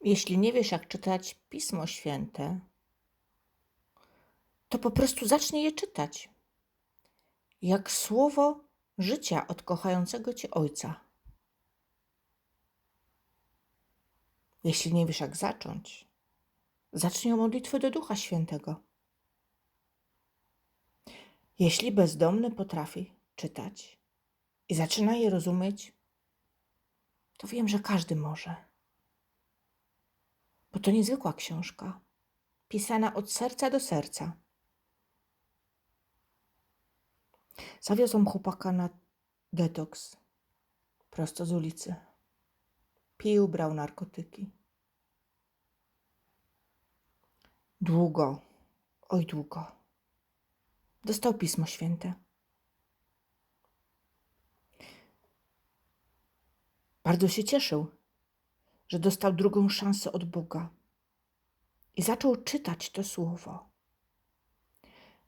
Jeśli nie wiesz, jak czytać Pismo Święte, to po prostu zacznij je czytać. Jak słowo życia od kochającego cię Ojca. Jeśli nie wiesz, jak zacząć, zacznij od modlitwy do Ducha Świętego. Jeśli bezdomny potrafi czytać i zaczyna je rozumieć, to wiem, że każdy może. Bo to niezwykła książka, pisana od serca do serca. Zawiozłam chłopaka na detoks prosto z ulicy. Pił, brał narkotyki. Długo, oj długo. Dostał Pismo Święte. Bardzo się cieszył, że dostał drugą szansę od Boga i zaczął czytać to słowo.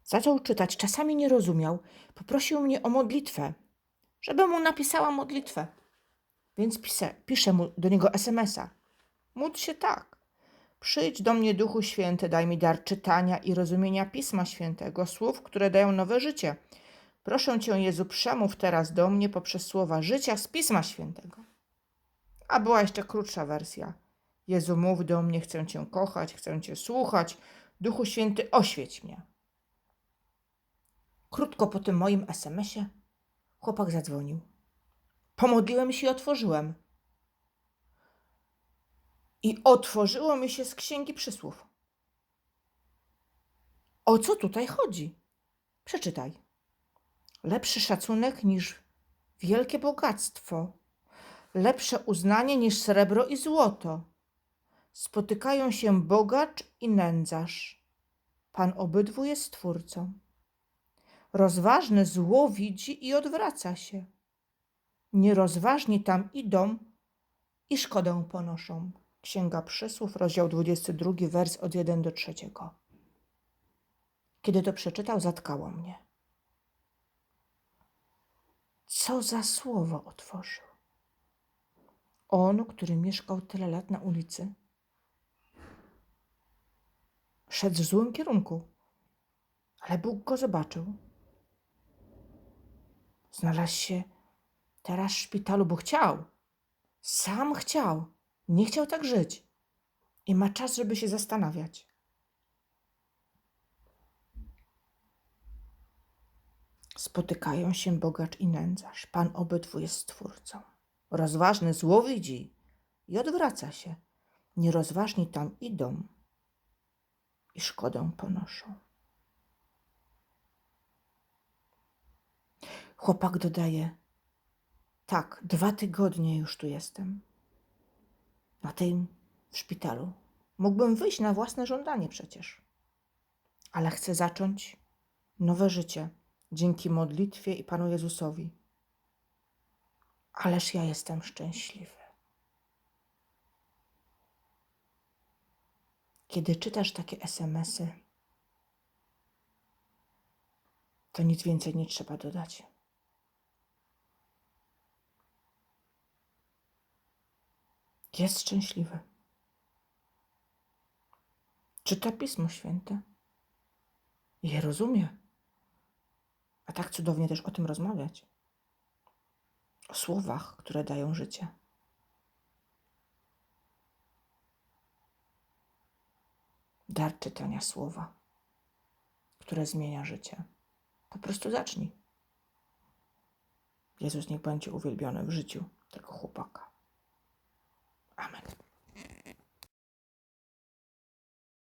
Zaczął czytać, czasami nie rozumiał. Poprosił mnie o modlitwę, żebym mu napisała modlitwę. Więc piszę, piszę mu do niego SMS-a. Módl się tak. Przyjdź do mnie, Duchu Święty, daj mi dar czytania i rozumienia Pisma Świętego, słów, które dają nowe życie. Proszę Cię, Jezu, przemów teraz do mnie poprzez słowa życia z Pisma Świętego. A była jeszcze krótsza wersja. Jezu, mów do mnie, chcę Cię kochać, chcę Cię słuchać. Duchu Święty, oświeć mnie. Krótko po tym moim SMS-ie chłopak zadzwonił. Pomodliłem się i otworzyłem. I otworzyło mi się z księgi przysłów. O co tutaj chodzi? Przeczytaj. Lepszy szacunek niż wielkie bogactwo, lepsze uznanie niż srebro i złoto. Spotykają się bogacz i nędzarz. Pan obydwu jest stwórcą. Rozważny zło widzi i odwraca się. Nierozważni tam idą i szkodę ponoszą. Księga Przysłów, rozdział 22, wers od 1 do 3. Kiedy to przeczytał, zatkało mnie. Co za słowo otworzył. On, który mieszkał tyle lat na ulicy, szedł w złym kierunku, ale Bóg go zobaczył. Znalazł się teraz w szpitalu, bo chciał. Sam chciał. Nie chciał tak żyć. I ma czas, żeby się zastanawiać. Spotykają się bogacz i nędzarz. Pan obydwu jest stwórcą. Rozważny zło widzi i odwraca się. Nierozważni tam idą i szkodę ponoszą. Chłopak dodaje: Tak, dwa tygodnie już tu jestem. Na tym w szpitalu. Mógłbym wyjść na własne żądanie przecież. Ale chcę zacząć nowe życie dzięki modlitwie i Panu Jezusowi. Ależ ja jestem szczęśliwy. Kiedy czytasz takie SMSy, to nic więcej nie trzeba dodać. Jest szczęśliwy. Czyta Pismo Święte. Je rozumie. A tak cudownie też o tym rozmawiać. O słowach, które dają życie. Dar czytania słowa, które zmienia życie. Po prostu zacznij. Jezus niech będzie uwielbiony w życiu tego chłopaka.